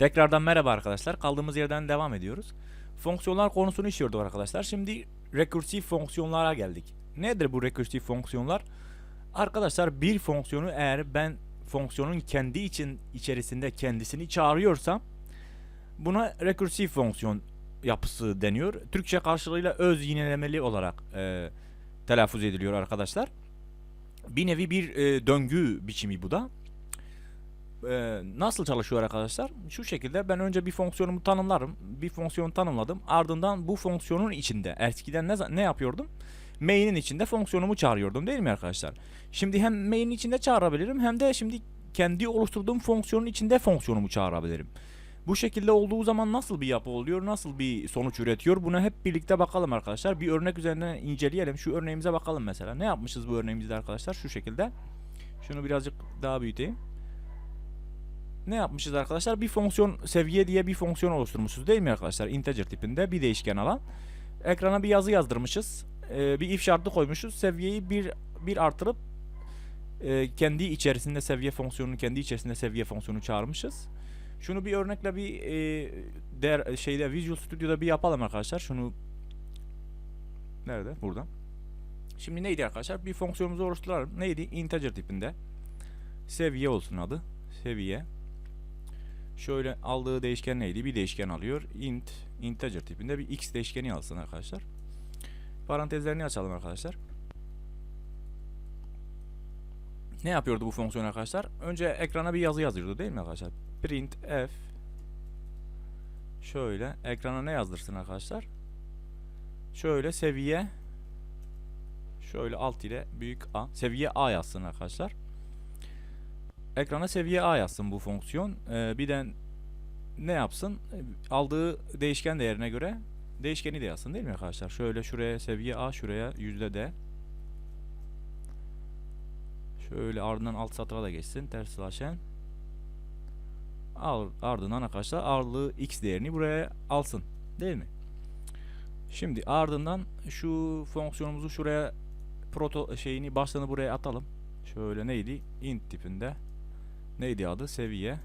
Tekrardan merhaba arkadaşlar. Kaldığımız yerden devam ediyoruz. Fonksiyonlar konusunu işliyorduk arkadaşlar. Şimdi rekursif fonksiyonlara geldik. Nedir bu rekursif fonksiyonlar? Arkadaşlar bir fonksiyonu eğer ben fonksiyonun kendi için içerisinde kendisini çağırıyorsam buna rekursif fonksiyon yapısı deniyor. Türkçe karşılığıyla öz yinelemeli olarak e, telaffuz ediliyor arkadaşlar. Bir nevi bir e, döngü biçimi bu da. Ee, nasıl çalışıyor arkadaşlar? Şu şekilde ben önce bir fonksiyonumu tanımlarım. Bir fonksiyon tanımladım. Ardından bu fonksiyonun içinde eskiden ne, ne yapıyordum? Main'in içinde fonksiyonumu çağırıyordum değil mi arkadaşlar? Şimdi hem main'in içinde çağırabilirim hem de şimdi kendi oluşturduğum fonksiyonun içinde fonksiyonumu çağırabilirim. Bu şekilde olduğu zaman nasıl bir yapı oluyor? Nasıl bir sonuç üretiyor? Buna hep birlikte bakalım arkadaşlar. Bir örnek üzerinden inceleyelim. Şu örneğimize bakalım mesela. Ne yapmışız bu örneğimizde arkadaşlar? Şu şekilde. Şunu birazcık daha büyüteyim ne yapmışız arkadaşlar? Bir fonksiyon seviye diye bir fonksiyon oluşturmuşuz değil mi arkadaşlar? Integer tipinde bir değişken alan. Ekrana bir yazı yazdırmışız. Ee, bir if şartı koymuşuz. Seviyeyi bir, bir artırıp e, kendi içerisinde seviye fonksiyonunu kendi içerisinde seviye fonksiyonu çağırmışız. Şunu bir örnekle bir e, değer şeyde Visual Studio'da bir yapalım arkadaşlar. Şunu nerede? Burada. Şimdi neydi arkadaşlar? Bir fonksiyonumuzu oluşturalım. Neydi? Integer tipinde. Seviye olsun adı. Seviye. Şöyle aldığı değişken neydi? Bir değişken alıyor. int integer tipinde bir x değişkeni alsın arkadaşlar. Parantezlerini açalım arkadaşlar. Ne yapıyordu bu fonksiyon arkadaşlar? Önce ekrana bir yazı yazıyordu değil mi arkadaşlar? Print f Şöyle ekrana ne yazdırsın arkadaşlar? Şöyle seviye şöyle alt ile büyük A seviye A yazsın arkadaşlar. Ekrana seviye A yazsın bu fonksiyon. Ee, bir de ne yapsın? Aldığı değişken değerine göre değişkeni de yazsın değil mi arkadaşlar? Şöyle şuraya seviye A, şuraya yüzde D. Şöyle ardından alt satıra da geçsin. Ters slash ardından arkadaşlar ağırlığı x değerini buraya alsın. Değil mi? Şimdi ardından şu fonksiyonumuzu şuraya proto şeyini başlığını buraya atalım. Şöyle neydi? int tipinde. Neydi adı? Seviye.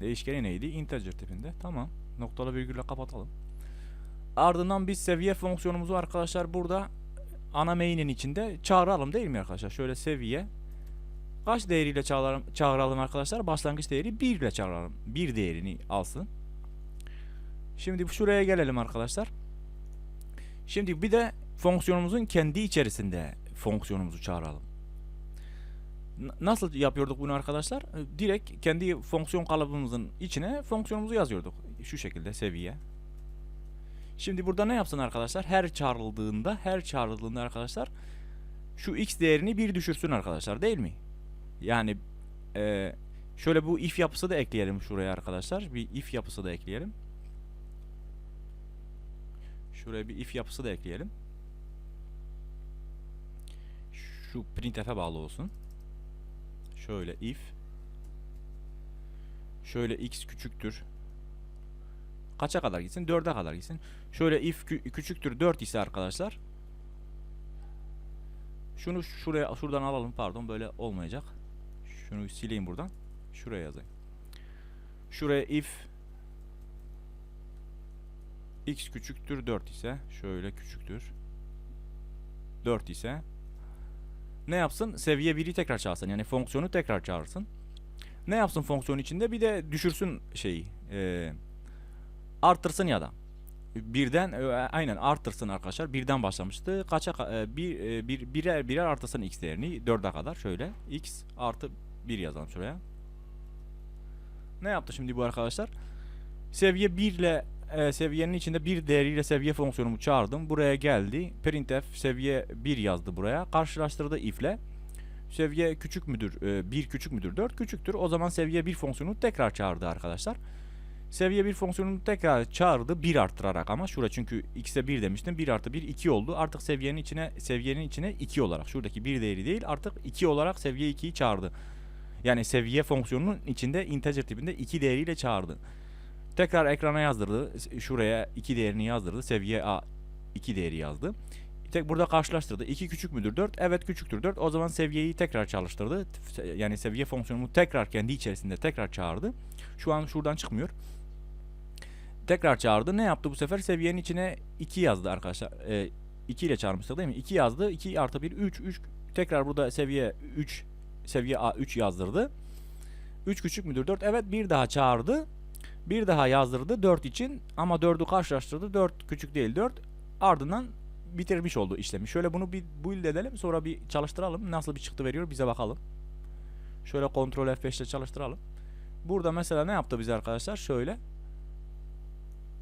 Değişkeni neydi? Integer tipinde. Tamam. Noktalı virgülle kapatalım. Ardından biz seviye fonksiyonumuzu arkadaşlar burada ana main'in içinde çağıralım değil mi arkadaşlar? Şöyle seviye kaç değeriyle çağıralım, çağıralım arkadaşlar? Başlangıç değeri 1 ile çağıralım. 1 değerini alsın. Şimdi şuraya gelelim arkadaşlar. Şimdi bir de fonksiyonumuzun kendi içerisinde fonksiyonumuzu çağıralım. Nasıl yapıyorduk bunu arkadaşlar? E, Direkt kendi fonksiyon kalıbımızın içine fonksiyonumuzu yazıyorduk. Şu şekilde seviye. Şimdi burada ne yapsın arkadaşlar? Her çağrıldığında, her çağrıldığında arkadaşlar şu x değerini bir düşürsün arkadaşlar değil mi? Yani e, şöyle bu if yapısı da ekleyelim şuraya arkadaşlar. Bir if yapısı da ekleyelim. Şuraya bir if yapısı da ekleyelim. Şu printf'e bağlı olsun. Şöyle if şöyle x küçüktür kaça kadar gitsin? 4'e kadar gitsin. Şöyle if kü- küçüktür 4 ise arkadaşlar şunu şuraya şuradan alalım pardon böyle olmayacak. Şunu sileyim buradan. Şuraya yazayım. Şuraya if x küçüktür 4 ise şöyle küçüktür 4 ise ne yapsın? Seviye 1'i tekrar çağırsın. Yani fonksiyonu tekrar çağırsın. Ne yapsın fonksiyon içinde? Bir de düşürsün şeyi. E, arttırsın ya da. Birden e, aynen arttırsın arkadaşlar. Birden başlamıştı. Kaça ka- e, bir, e, bir birer birer arttırsın x değerini 4'e kadar şöyle x artı 1 yazalım şuraya. Ne yaptı şimdi bu arkadaşlar? Seviye 1 ile e, seviyenin içinde bir değeriyle seviye fonksiyonumu çağırdım. Buraya geldi. Printf seviye 1 yazdı buraya. Karşılaştırdı if ile. Seviye küçük müdür? 1 küçük müdür? 4 küçüktür. O zaman seviye 1 fonksiyonu tekrar çağırdı arkadaşlar. Seviye 1 fonksiyonunu tekrar çağırdı 1 arttırarak ama şurada çünkü x'e 1 demiştim 1 artı 1 2 oldu artık seviyenin içine seviyenin içine 2 olarak şuradaki 1 değeri değil artık 2 olarak seviye 2'yi çağırdı. Yani seviye fonksiyonunun içinde integer tipinde 2 değeriyle çağırdı. Tekrar ekrana yazdırdı şuraya 2 değerini yazdırdı seviye a 2 değeri yazdı. tek burada karşılaştırdı. 2 küçük müdür 4? Evet küçüktür 4. O zaman seviyeyi tekrar çalıştırdı. Yani seviye fonksiyonumu tekrar kendi içerisinde tekrar çağırdı. Şu an şuradan çıkmıyor. Tekrar çağırdı. Ne yaptı bu sefer? Seviyenin içine 2 yazdı arkadaşlar. E, 2 ile çağırmıştık değil mi? 2 yazdı. 2 artı 1 3 3 tekrar burada seviye 3 seviye A 3 yazdırdı. 3 küçük müdür 4? Evet bir daha çağırdı. Bir daha yazdırdı 4 için ama 4'ü karşılaştırdı. 4 küçük değil 4. Ardından bitirmiş oldu işlemi. Şöyle bunu bir build edelim sonra bir çalıştıralım. Nasıl bir çıktı veriyor bize bakalım. Şöyle kontrol F5 ile çalıştıralım. Burada mesela ne yaptı bize arkadaşlar? Şöyle.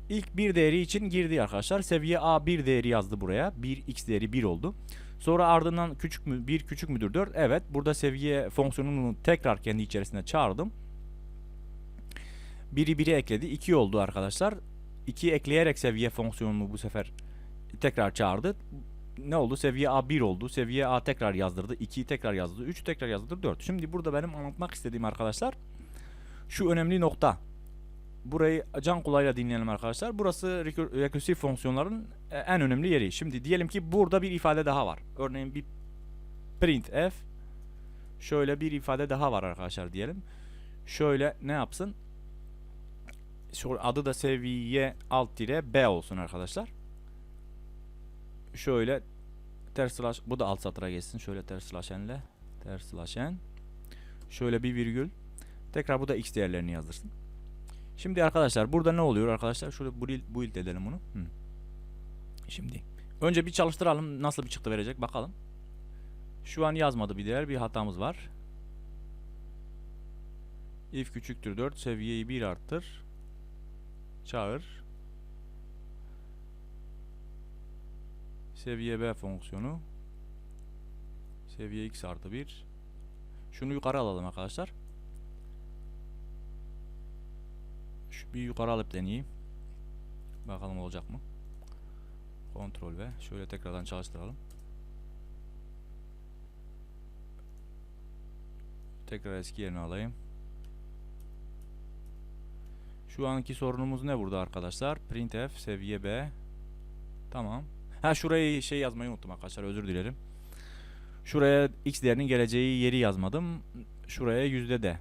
İlk bir değeri için girdi arkadaşlar. Seviye A 1 değeri yazdı buraya. 1 x değeri 1 oldu. Sonra ardından küçük mü 1 küçük müdür 4? Evet. Burada seviye fonksiyonunu tekrar kendi içerisine çağırdım. Biri biri ekledi. 2 oldu arkadaşlar. 2'yi ekleyerek seviye fonksiyonunu bu sefer tekrar çağırdı. Ne oldu? Seviye A 1 oldu. Seviye A tekrar yazdırdı. 2'yi tekrar yazdırdı. 3'ü tekrar yazdırdı. 4. Şimdi burada benim anlatmak istediğim arkadaşlar şu önemli nokta. Burayı can kulağıyla dinleyelim arkadaşlar. Burası recursive fonksiyonların e, en önemli yeri. Şimdi diyelim ki burada bir ifade daha var. Örneğin bir printf şöyle bir ifade daha var arkadaşlar diyelim. Şöyle ne yapsın? Şu adı da seviye alt tire b olsun arkadaşlar. Şöyle ters slash bu da alt satıra geçsin. Şöyle ters slash n'le ters slash n. Şöyle bir virgül. Tekrar bu da x değerlerini yazdırsın. Şimdi arkadaşlar burada ne oluyor arkadaşlar? Şöyle build, build edelim bunu. Hı. Şimdi önce bir çalıştıralım nasıl bir çıktı verecek bakalım. Şu an yazmadı bir değer bir hatamız var. If küçüktür 4 seviyeyi 1 arttır. Çağır. Seviye B fonksiyonu. Seviye x artı 1. Şunu yukarı alalım arkadaşlar. Şu bir yukarı alıp deneyeyim. Bakalım olacak mı? Kontrol ve şöyle tekrardan çalıştıralım. Tekrar eski yerine alayım. Şu anki sorunumuz ne burada arkadaşlar? Printf seviye B. Tamam. Ha şurayı şey yazmayı unuttum arkadaşlar özür dilerim. Şuraya x değerinin geleceği yeri yazmadım. Şuraya yüzde de.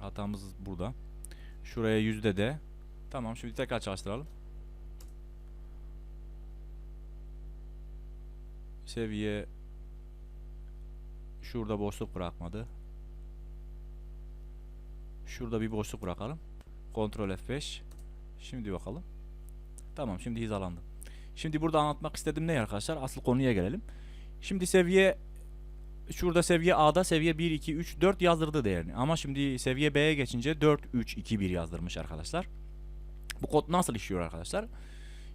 Hatamız burada. Şuraya yüzde de. Tamam şimdi tekrar çalıştıralım. Seviye şurada boşluk bırakmadı. Şurada bir boşluk bırakalım. Ctrl F5. Şimdi bakalım. Tamam şimdi hizalandı. Şimdi burada anlatmak istediğim ne arkadaşlar? Asıl konuya gelelim. Şimdi seviye şurada seviye A'da seviye 1 2 3 4 yazdırdı değerini. Ama şimdi seviye B'ye geçince 4 3 2 1 yazdırmış arkadaşlar. Bu kod nasıl işliyor arkadaşlar?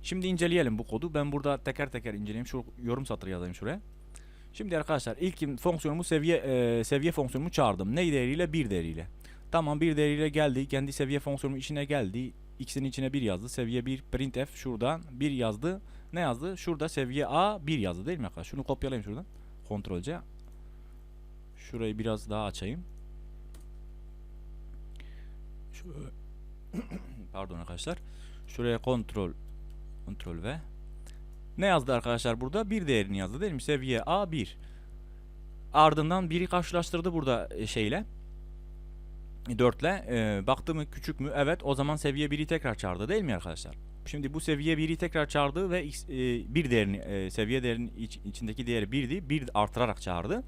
Şimdi inceleyelim bu kodu. Ben burada teker teker inceleyeyim. Şu yorum satırı yazayım şuraya. Şimdi arkadaşlar ilk fonksiyonumu seviye e, seviye fonksiyonumu çağırdım. Ne değeriyle? 1 değeriyle. Tamam bir değeriyle geldi. Kendi seviye fonksiyonumun içine geldi. X'in içine 1 yazdı. Seviye 1 printf şuradan 1 yazdı. Ne yazdı? Şurada seviye A 1 yazdı değil mi arkadaşlar? Şunu kopyalayayım şuradan. Ctrl C. Şurayı biraz daha açayım. Şu Pardon arkadaşlar. Şuraya kontrol kontrol V. Ne yazdı arkadaşlar burada? Bir değerini yazdı değil mi? Seviye A 1. Ardından biri karşılaştırdı burada e, şeyle. 4 ile e, baktı mı küçük mü? Evet o zaman seviye 1'i tekrar çağırdı değil mi arkadaşlar? Şimdi bu seviye 1'i tekrar çağırdı ve x, e, bir değerini e, seviye değerinin iç, içindeki değeri 1'di. 1 artırarak çağırdı.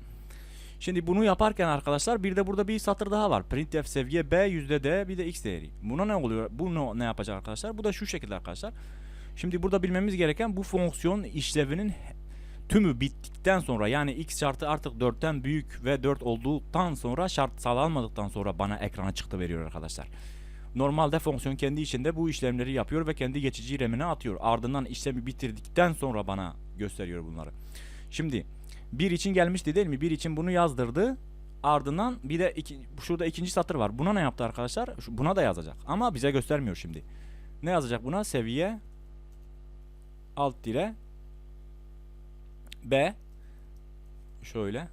Şimdi bunu yaparken arkadaşlar bir de burada bir satır daha var. Printf seviye b yüzde d bir de x değeri. Buna ne oluyor? Bu ne yapacak arkadaşlar? Bu da şu şekilde arkadaşlar. Şimdi burada bilmemiz gereken bu fonksiyon işlevinin tümü bittikten sonra yani x şartı artık 4'ten büyük ve 4 olduktan sonra şart sağlanmadıktan sonra bana ekrana çıktı veriyor arkadaşlar. Normalde fonksiyon kendi içinde bu işlemleri yapıyor ve kendi geçici remine atıyor. Ardından işlemi bitirdikten sonra bana gösteriyor bunları. Şimdi bir için gelmişti değil mi? Bir için bunu yazdırdı. Ardından bir de iki, şurada ikinci satır var. Buna ne yaptı arkadaşlar? Buna da yazacak. Ama bize göstermiyor şimdi. Ne yazacak buna? Seviye alt dire B şöyle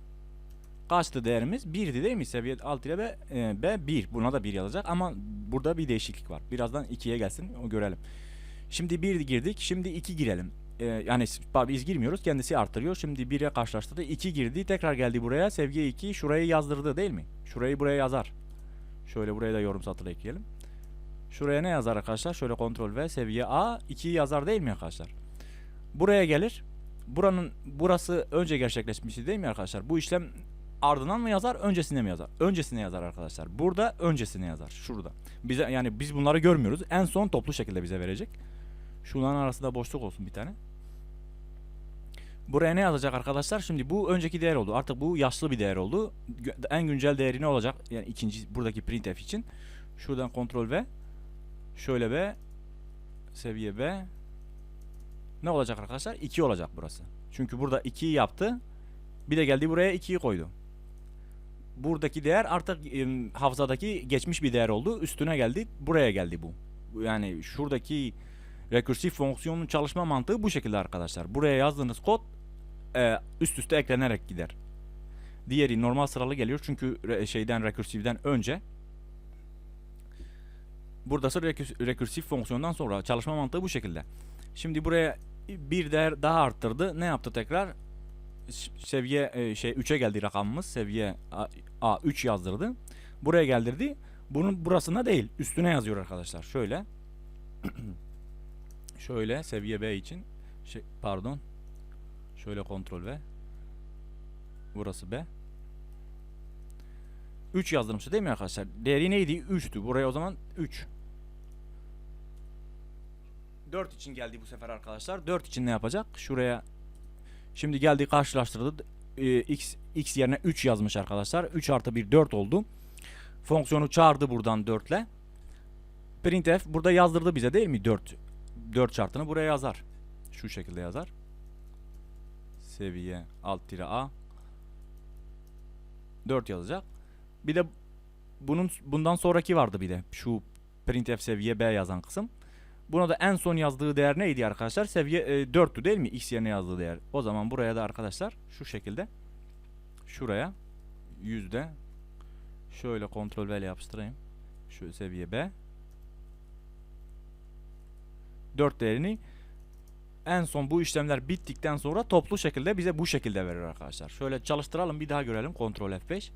kaçtı değerimiz? 1'di değil mi? Seviye alt ile B, e, B 1. Buna da 1 yazacak ama burada bir değişiklik var. Birazdan 2'ye gelsin o görelim. Şimdi 1 girdik. Şimdi 2 girelim. e, yani biz girmiyoruz kendisi artırıyor. Şimdi 1'e karşılaştırdı. 2 girdi. Tekrar geldi buraya. Seviye 2 şurayı yazdırdı değil mi? Şurayı buraya yazar. Şöyle buraya da yorum satırı ekleyelim. Şuraya ne yazar arkadaşlar? Şöyle kontrol V seviye A 2'yi yazar değil mi arkadaşlar? Buraya gelir. Buranın burası önce gerçekleşmişti değil mi arkadaşlar? Bu işlem ardından mı yazar, öncesine mi yazar? Öncesine yazar arkadaşlar. Burada öncesine yazar. Şurada. Bize yani biz bunları görmüyoruz. En son toplu şekilde bize verecek. Şunların arasında boşluk olsun bir tane. Buraya ne yazacak arkadaşlar? Şimdi bu önceki değer oldu. Artık bu yaşlı bir değer oldu. En güncel değeri ne olacak? Yani ikinci buradaki printf için. Şuradan kontrol V. Şöyle B. Seviye B. Ne olacak arkadaşlar? 2 olacak burası. Çünkü burada 2'yi yaptı. Bir de geldi buraya 2'yi koydu. Buradaki değer artık hafızadaki geçmiş bir değer oldu. Üstüne geldi. Buraya geldi bu. Yani şuradaki rekursif fonksiyonun çalışma mantığı bu şekilde arkadaşlar. Buraya yazdığınız kod e, üst üste eklenerek gider. Diğeri normal sıralı geliyor çünkü şeyden rekursiften önce. Buradası rekürs- rekursif fonksiyondan sonra çalışma mantığı bu şekilde. Şimdi buraya bir değer daha arttırdı. Ne yaptı tekrar? Seviye şey 3'e geldi rakamımız. Seviye A, A 3 yazdırdı. Buraya geldirdi. Bunun burasına değil, üstüne yazıyor arkadaşlar. Şöyle. Şöyle seviye B için şey, pardon. Şöyle kontrol V. Burası B. 3 yazdırmıştı değil mi arkadaşlar? Değeri neydi? 3'tü. Buraya o zaman 3. 4 için geldi bu sefer arkadaşlar. 4 için ne yapacak? Şuraya şimdi geldi karşılaştırdı. Ee, x x yerine 3 yazmış arkadaşlar. 3 artı 1 4 oldu. Fonksiyonu çağırdı buradan 4 ile. Printf burada yazdırdı bize değil mi? 4 4 şartını buraya yazar. Şu şekilde yazar. Seviye alt tire A 4 yazacak. Bir de bunun bundan sonraki vardı bir de. Şu printf seviye B yazan kısım. Buna da en son yazdığı değer neydi arkadaşlar? Seviye e, 4'tü değil mi? X yerine yazdığı değer. O zaman buraya da arkadaşlar şu şekilde şuraya yüzde şöyle kontrol V ile yapıştırayım. Şu seviye B 4 değerini en son bu işlemler bittikten sonra toplu şekilde bize bu şekilde verir arkadaşlar. Şöyle çalıştıralım bir daha görelim. Kontrol F5.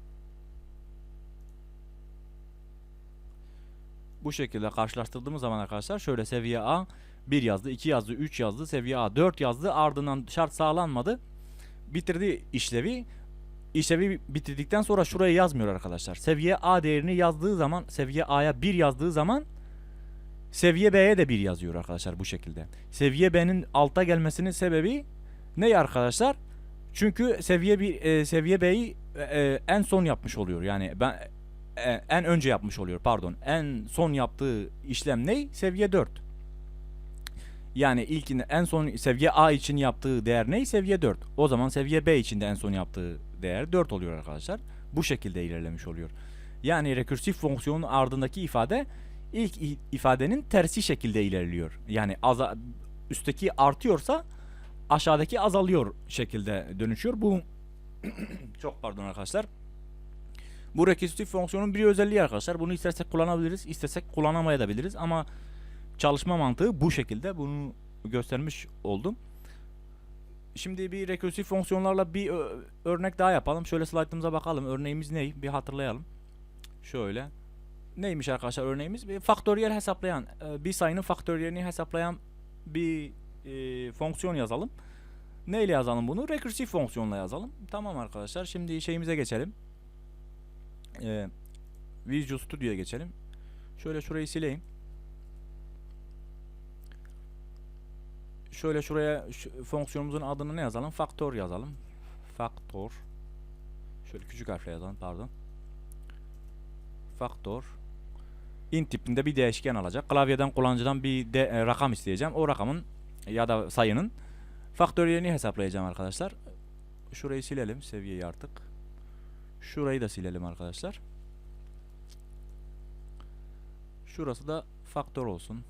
Bu şekilde karşılaştırdığımız zaman arkadaşlar şöyle seviye A 1 yazdı, 2 yazdı, 3 yazdı, seviye A 4 yazdı. Ardından şart sağlanmadı. Bitirdi işlevi. İşlevi bitirdikten sonra şuraya yazmıyor arkadaşlar. Seviye A değerini yazdığı zaman, seviye A'ya 1 yazdığı zaman Seviye B'ye de 1 yazıyor arkadaşlar bu şekilde. Seviye B'nin alta gelmesinin sebebi ne arkadaşlar? Çünkü seviye bir e, seviye B'yi e, e, en son yapmış oluyor. Yani ben en önce yapmış oluyor pardon. En son yaptığı işlem ne? Seviye 4. Yani ilkinde en son seviye A için yaptığı değer ne? Seviye 4. O zaman seviye B için de en son yaptığı değer 4 oluyor arkadaşlar. Bu şekilde ilerlemiş oluyor. Yani rekursif fonksiyonun ardındaki ifade ilk ifadenin tersi şekilde ilerliyor. Yani aza, üstteki artıyorsa aşağıdaki azalıyor şekilde dönüşüyor. Bu çok pardon arkadaşlar. Bu rekursif fonksiyonun bir özelliği arkadaşlar. Bunu istersek kullanabiliriz, istesek kullanamayabiliriz ama çalışma mantığı bu şekilde. Bunu göstermiş oldum. Şimdi bir rekursif fonksiyonlarla bir örnek daha yapalım. Şöyle slaytımıza bakalım. Örneğimiz ne? Bir hatırlayalım. Şöyle. Neymiş arkadaşlar örneğimiz? Bir faktöriyel hesaplayan, e, bir sayının faktöriyelini hesaplayan bir e, fonksiyon yazalım. Neyle yazalım bunu? Rekursif fonksiyonla yazalım. Tamam arkadaşlar. Şimdi şeyimize geçelim. E, Visual Studio'ya geçelim. Şöyle şurayı sileyim. Şöyle şuraya şu fonksiyonumuzun adını ne yazalım? Faktör yazalım. Faktör. Şöyle küçük harfle yazalım pardon. Faktör. int tipinde bir değişken alacak. Klavyeden kullanıcıdan bir de, e, rakam isteyeceğim. O rakamın ya da sayının faktöriyelini hesaplayacağım arkadaşlar. Şurayı silelim seviyeyi artık. Şurayı da silelim arkadaşlar. Şurası da faktör olsun.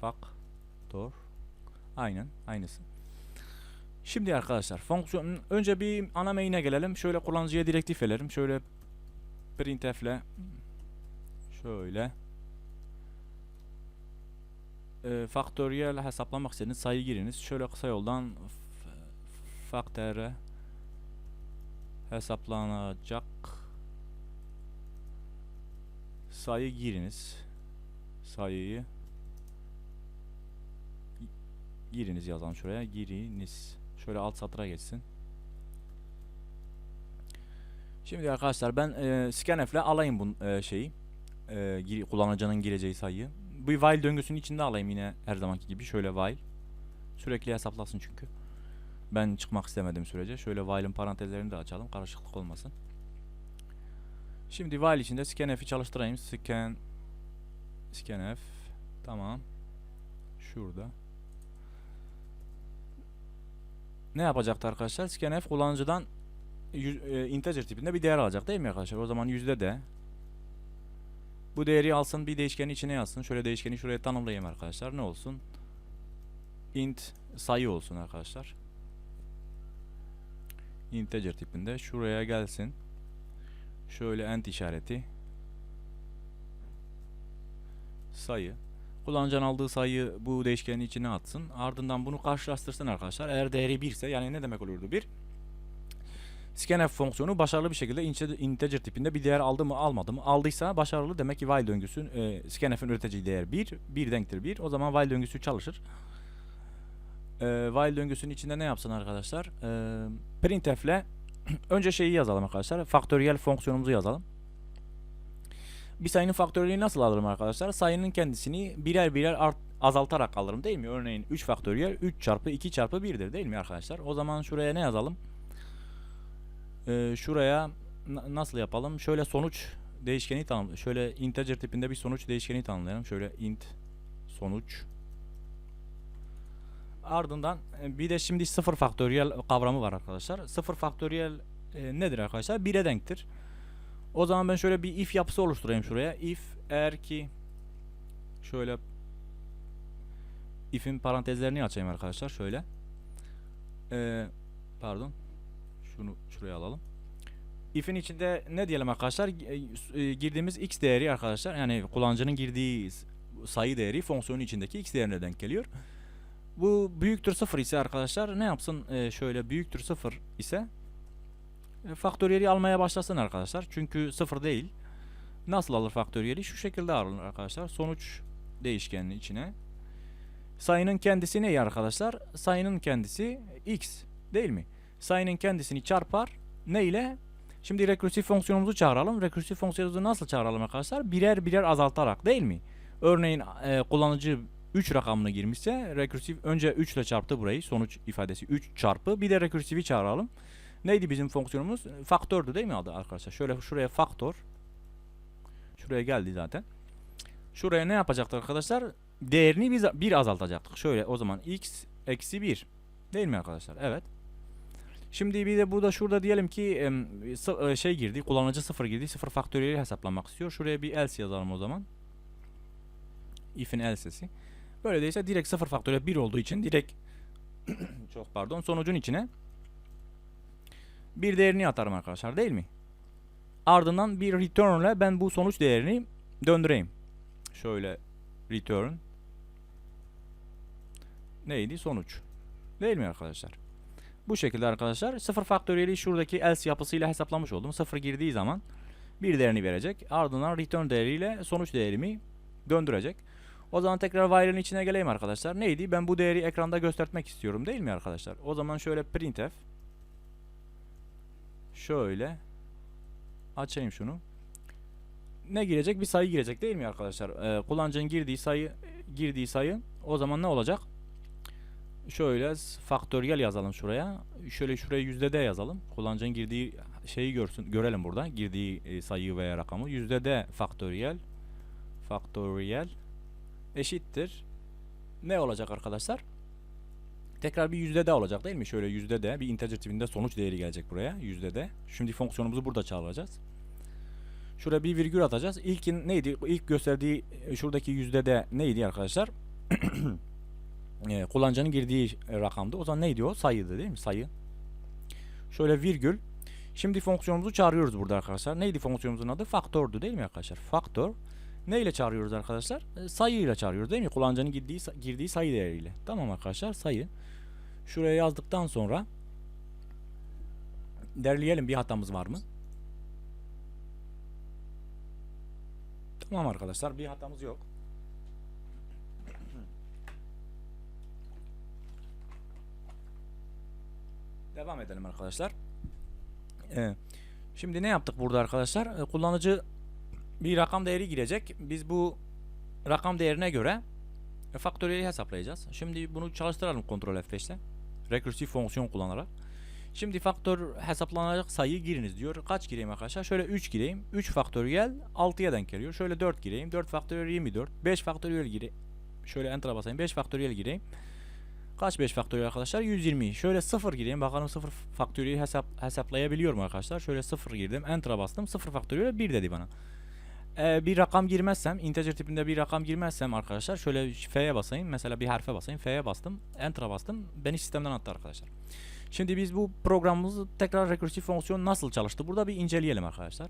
Faktör. Aynen aynısı. Şimdi arkadaşlar fonksiyon önce bir ana main'e gelelim. Şöyle kullanıcıya direktif verelim. Şöyle printf'le şöyle e, faktöriyel hesaplamak istediğiniz sayı giriniz. Şöyle kısa yoldan faktöre hesaplanacak sayı giriniz. Sayıyı giriniz yazalım şuraya. Giriniz. Şöyle alt satıra geçsin. Şimdi arkadaşlar ben e, scanf alayım bu e, şeyi. E, gir- kullanıcının gireceği sayıyı. Bu while döngüsünün içinde alayım yine her zamanki gibi. Şöyle while. Sürekli hesaplasın çünkü. Ben çıkmak istemedim sürece. Şöyle while'ın parantezlerini de açalım. Karışıklık olmasın. Şimdi while içinde scanf'i çalıştırayım. Scan scanf tamam. Şurada. Ne yapacaktı arkadaşlar? Scanf kullanıcıdan e, integer tipinde bir değer alacak değil mi arkadaşlar? O zaman yüzde de bu değeri alsın bir değişkenin içine yazsın. Şöyle değişkeni şuraya tanımlayayım arkadaşlar. Ne olsun? int sayı olsun arkadaşlar. Integer tipinde şuraya gelsin. Şöyle ent işareti. Sayı. Kullanıcının aldığı sayıyı bu değişkenin içine atsın. Ardından bunu karşılaştırsın arkadaşlar. Eğer değeri 1 ise yani ne demek olurdu 1? Scanf fonksiyonu başarılı bir şekilde inte- integer tipinde bir değer aldı mı almadı mı? Aldıysa başarılı demek ki while döngüsü e, scanf'in üreteceği değer 1. 1 denktir 1. O zaman while döngüsü çalışır. E, while döngüsünün içinde ne yapsın arkadaşlar? E, printf ile önce şeyi yazalım arkadaşlar. Faktöriyel fonksiyonumuzu yazalım. Bir sayının faktöriyelini nasıl alırım arkadaşlar? Sayının kendisini birer birer art, azaltarak alırım değil mi? Örneğin 3 faktöriyel 3 çarpı 2 çarpı 1'dir değil mi arkadaşlar? O zaman şuraya ne yazalım? Ee, şuraya na- nasıl yapalım? Şöyle sonuç değişkeni tanım. Şöyle integer tipinde bir sonuç değişkeni tanımlayalım. Şöyle int sonuç. Ardından e, bir de şimdi sıfır faktöriyel kavramı var arkadaşlar. Sıfır faktöriyel e, nedir arkadaşlar? 1'e denktir. O zaman ben şöyle bir if yapısı oluşturayım şuraya. If eğer ki şöyle if'in parantezlerini açayım arkadaşlar şöyle. Ee, pardon. Şunu şuraya alalım. If'in içinde ne diyelim arkadaşlar? E, e, girdiğimiz x değeri arkadaşlar yani kullanıcının girdiği sayı değeri fonksiyonun içindeki x değerine denk geliyor. Bu büyüktür sıfır ise arkadaşlar ne yapsın? E, şöyle büyüktür sıfır ise e, faktöriyeli almaya başlasın arkadaşlar. Çünkü sıfır değil. Nasıl alır faktöriyeli? Şu şekilde alır arkadaşlar. Sonuç değişkeninin içine. Sayının kendisi ne arkadaşlar? Sayının kendisi x değil mi? Sayının kendisini çarpar ne ile? Şimdi rekursif fonksiyonumuzu çağıralım. Rekursif fonksiyonumuzu nasıl çağıralım arkadaşlar? Birer birer azaltarak değil mi? Örneğin e, kullanıcı 3 rakamını girmişse rekursif önce 3 ile çarptı burayı. Sonuç ifadesi 3 çarpı. Bir de rekursifi çağıralım. Neydi bizim fonksiyonumuz? Faktördü değil mi adı arkadaşlar? Şöyle şuraya faktör. Şuraya geldi zaten. Şuraya ne yapacaktı arkadaşlar? Değerini biz bir azaltacaktık. Şöyle o zaman x eksi 1. Değil mi arkadaşlar? Evet. Şimdi bir de burada şurada diyelim ki e, şey girdi. Kullanıcı 0 girdi. 0 faktöriyeli hesaplamak istiyor. Şuraya bir else yazalım o zaman. If'in else'si. Böyle değilse direkt 0 faktöriyel 1 olduğu için direkt çok pardon sonucun içine bir değerini atarım arkadaşlar değil mi? Ardından bir return ile ben bu sonuç değerini döndüreyim. Şöyle return neydi? Sonuç. Değil mi arkadaşlar? Bu şekilde arkadaşlar sıfır faktöriyeli şuradaki else yapısıyla hesaplamış oldum. Sıfır girdiği zaman bir değerini verecek. Ardından return değeriyle sonuç değerimi döndürecek. O zaman tekrar while'ın içine geleyim arkadaşlar. Neydi? Ben bu değeri ekranda göstermek istiyorum değil mi arkadaşlar? O zaman şöyle printf şöyle açayım şunu. Ne girecek? Bir sayı girecek değil mi arkadaşlar? Ee, kullanıcının girdiği sayı girdiği sayı o zaman ne olacak? Şöyle faktöriyel yazalım şuraya. Şöyle şuraya yüzde d yazalım. Kullanıcının girdiği şeyi görsün görelim burada. Girdiği e, sayıyı veya rakamı. Yüzde d faktöriyel faktöriyel eşittir. Ne olacak arkadaşlar? Tekrar bir yüzde d olacak değil mi? Şöyle yüzde d bir integer tipinde sonuç değeri gelecek buraya. Yüzde d. Şimdi fonksiyonumuzu burada çağıracağız. Şuraya bir virgül atacağız. İlkin neydi? İlk gösterdiği e, şuradaki yüzde d neydi arkadaşlar? e, kullanıcının girdiği rakamdı. O zaman neydi o? Sayıydı değil mi? Sayı. Şöyle virgül. Şimdi fonksiyonumuzu çağırıyoruz burada arkadaşlar. Neydi fonksiyonumuzun adı? Faktördü değil mi arkadaşlar? Faktör. Ne ile çağırıyoruz arkadaşlar? E, sayı ile çağırıyoruz değil mi? Kullanıcının girdiği, girdiği sayı değeriyle. Tamam arkadaşlar sayı. Şuraya yazdıktan sonra derleyelim bir hatamız var mı? Tamam arkadaşlar bir hatamız yok. Devam edelim arkadaşlar. Ee, şimdi ne yaptık burada arkadaşlar? Ee, kullanıcı bir rakam değeri girecek. Biz bu rakam değerine göre faktöriyeli hesaplayacağız. Şimdi bunu çalıştıralım kontrol F5 ile. Rekursif fonksiyon kullanarak. Şimdi faktör hesaplanacak sayıyı giriniz diyor. Kaç gireyim arkadaşlar? Şöyle 3 gireyim. 3 faktöriyel 6'ya denk geliyor. Şöyle 4 gireyim. 4 faktöriyel 24. 5 faktöriyel gireyim. Şöyle enter'a basayım. 5 faktöriyel gireyim. Kaç 5 faktöriyel arkadaşlar? 120. Şöyle 0 gireyim. Bakalım 0 faktöriyel hesap hesaplayabiliyor mu arkadaşlar? Şöyle 0 girdim. Enter'a bastım. 0 faktöriyel 1 dedi bana. Ee, bir rakam girmezsem, integer tipinde bir rakam girmezsem arkadaşlar şöyle F'ye basayım. Mesela bir harfe basayım. F'ye bastım. Enter'a bastım. Beni sistemden attı arkadaşlar. Şimdi biz bu programımızı tekrar rekursif fonksiyon nasıl çalıştı? Burada bir inceleyelim arkadaşlar.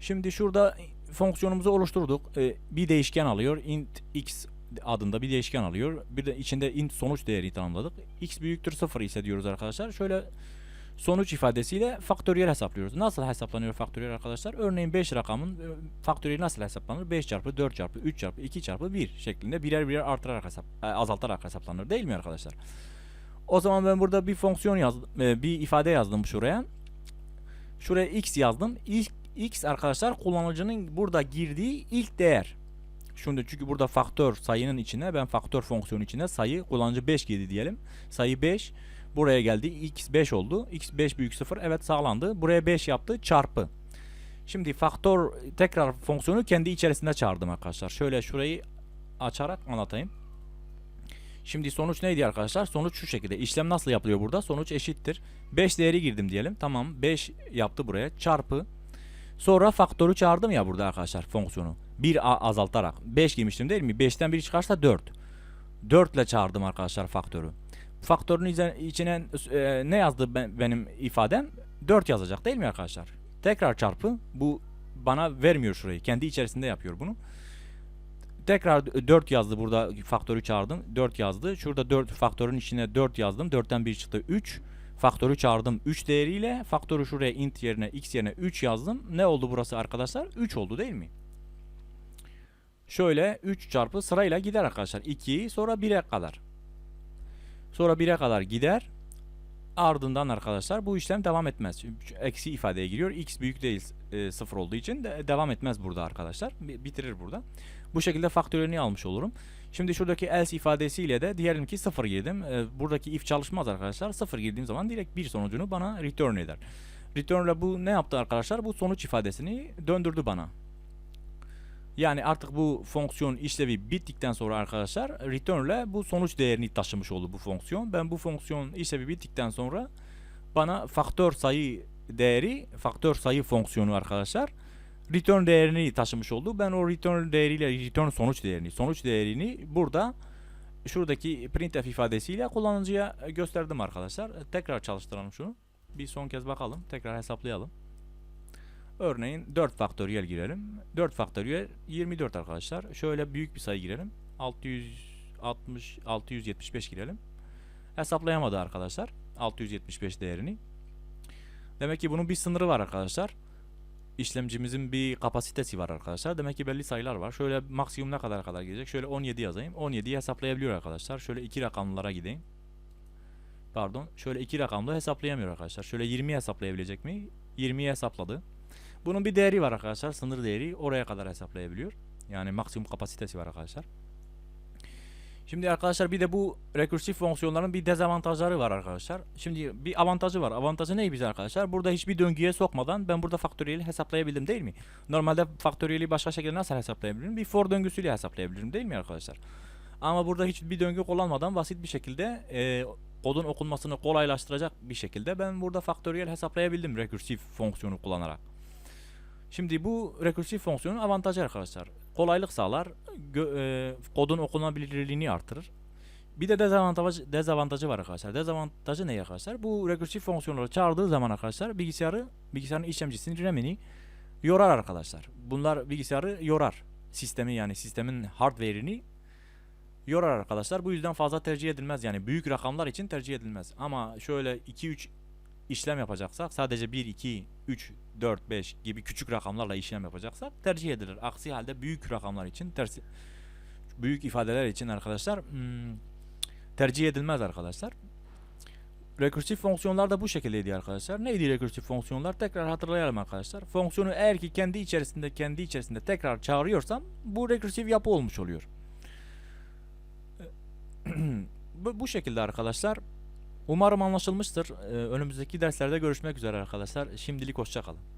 Şimdi şurada fonksiyonumuzu oluşturduk. Ee, bir değişken alıyor. int x adında bir değişken alıyor. Bir de içinde int sonuç değeri tanımladık. x büyüktür 0 ise diyoruz arkadaşlar. Şöyle sonuç ifadesiyle faktöriyel hesaplıyoruz. Nasıl hesaplanıyor faktöriyel arkadaşlar? Örneğin 5 rakamın e, faktöriyeli nasıl hesaplanır? 5 çarpı 4 çarpı 3 çarpı 2 çarpı 1 şeklinde birer birer artırarak hesap, e, azaltarak hesaplanır değil mi arkadaşlar? O zaman ben burada bir fonksiyon yazdım, e, bir ifade yazdım şuraya. Şuraya x yazdım. İlk x arkadaşlar kullanıcının burada girdiği ilk değer. Şimdi çünkü burada faktör sayının içine ben faktör fonksiyonu içine sayı kullanıcı 5 girdi diyelim. Sayı 5 buraya geldi. x 5 oldu. x 5 büyük 0 evet sağlandı. Buraya 5 yaptı çarpı. Şimdi faktör tekrar fonksiyonu kendi içerisinde çağırdım arkadaşlar. Şöyle şurayı açarak anlatayım. Şimdi sonuç neydi arkadaşlar? Sonuç şu şekilde. İşlem nasıl yapılıyor burada? Sonuç eşittir. 5 değeri girdim diyelim. Tamam 5 yaptı buraya. Çarpı. Sonra faktörü çağırdım ya burada arkadaşlar fonksiyonu. 1 azaltarak. 5 girmiştim değil mi? 5'ten 1 çıkarsa 4. 4 ile çağırdım arkadaşlar faktörü. Faktörün içine e, ne yazdı ben, benim ifadem? 4 yazacak değil mi arkadaşlar? Tekrar çarpı. Bu bana vermiyor şurayı. Kendi içerisinde yapıyor bunu. Tekrar 4 yazdı burada faktörü çağırdım. 4 yazdı. Şurada 4 faktörün içine 4 yazdım. 4'ten 1 çıktı 3. Faktörü çağırdım 3 değeriyle. Faktörü şuraya int yerine x yerine 3 yazdım. Ne oldu burası arkadaşlar? 3 oldu değil mi? Şöyle 3 çarpı sırayla gider arkadaşlar. 2 sonra 1'e kadar. Sonra 1'e kadar gider. Ardından arkadaşlar bu işlem devam etmez. Eksi ifadeye giriyor. X büyük değil e, 0 olduğu için de devam etmez burada arkadaşlar. Bitirir burada. Bu şekilde faktörünü almış olurum. Şimdi şuradaki else ifadesiyle de diyelim ki 0 girdim. E, buradaki if çalışmaz arkadaşlar. 0 girdiğim zaman direkt bir sonucunu bana return eder. Return ile bu ne yaptı arkadaşlar? Bu sonuç ifadesini döndürdü bana. Yani artık bu fonksiyon işlevi bittikten sonra arkadaşlar return ile bu sonuç değerini taşımış oldu bu fonksiyon. Ben bu fonksiyon işlevi bittikten sonra bana faktör sayı değeri, faktör sayı fonksiyonu arkadaşlar return değerini taşımış oldu. Ben o return değeriyle return sonuç değerini, sonuç değerini burada şuradaki printf ifadesiyle kullanıcıya gösterdim arkadaşlar. Tekrar çalıştıralım şunu. Bir son kez bakalım. Tekrar hesaplayalım. Örneğin 4 faktöriyel girelim. 4 faktöriyel 24 arkadaşlar. Şöyle büyük bir sayı girelim. 660 675 girelim. Hesaplayamadı arkadaşlar. 675 değerini. Demek ki bunun bir sınırı var arkadaşlar. İşlemcimizin bir kapasitesi var arkadaşlar. Demek ki belli sayılar var. Şöyle maksimum ne kadar kadar gidecek? Şöyle 17 yazayım. 17'yi hesaplayabiliyor arkadaşlar. Şöyle iki rakamlara gideyim. Pardon. Şöyle iki rakamlı hesaplayamıyor arkadaşlar. Şöyle 20 hesaplayabilecek mi? 20'yi hesapladı. Bunun bir değeri var arkadaşlar. Sınır değeri oraya kadar hesaplayabiliyor. Yani maksimum kapasitesi var arkadaşlar. Şimdi arkadaşlar bir de bu rekursif fonksiyonların bir dezavantajları var arkadaşlar. Şimdi bir avantajı var. Avantajı ne bize arkadaşlar? Burada hiçbir döngüye sokmadan ben burada faktöriyeli hesaplayabildim değil mi? Normalde faktöriyeli başka şekilde nasıl hesaplayabilirim? Bir for döngüsüyle hesaplayabilirim değil mi arkadaşlar? Ama burada hiçbir döngü kullanmadan basit bir şekilde e, kodun okunmasını kolaylaştıracak bir şekilde ben burada faktöriyel hesaplayabildim rekursif fonksiyonu kullanarak. Şimdi bu rekursif fonksiyonun avantajı arkadaşlar. Kolaylık sağlar, e, kodun okunabilirliğini artırır. Bir de dezavantajı, dezavantajı var arkadaşlar. Dezavantajı ne arkadaşlar? Bu rekursif fonksiyonları çağırdığı zaman arkadaşlar bilgisayarı, bilgisayarın işlemcisini, RAM'ini yorar arkadaşlar. Bunlar bilgisayarı yorar. sistemi yani sistemin hardware'ini yorar arkadaşlar. Bu yüzden fazla tercih edilmez. Yani büyük rakamlar için tercih edilmez. Ama şöyle 2-3 işlem yapacaksak sadece 1, 2, 3, 4, 5 gibi küçük rakamlarla işlem yapacaksak tercih edilir. Aksi halde büyük rakamlar için tersi büyük ifadeler için arkadaşlar hmm, tercih edilmez arkadaşlar. Rekursif fonksiyonlar da bu şekildeydi arkadaşlar. Neydi rekursif fonksiyonlar? Tekrar hatırlayalım arkadaşlar. Fonksiyonu eğer ki kendi içerisinde kendi içerisinde tekrar çağırıyorsam bu rekursif yapı olmuş oluyor. bu şekilde arkadaşlar. Umarım anlaşılmıştır. Ee, önümüzdeki derslerde görüşmek üzere arkadaşlar. Şimdilik hoşça kalın.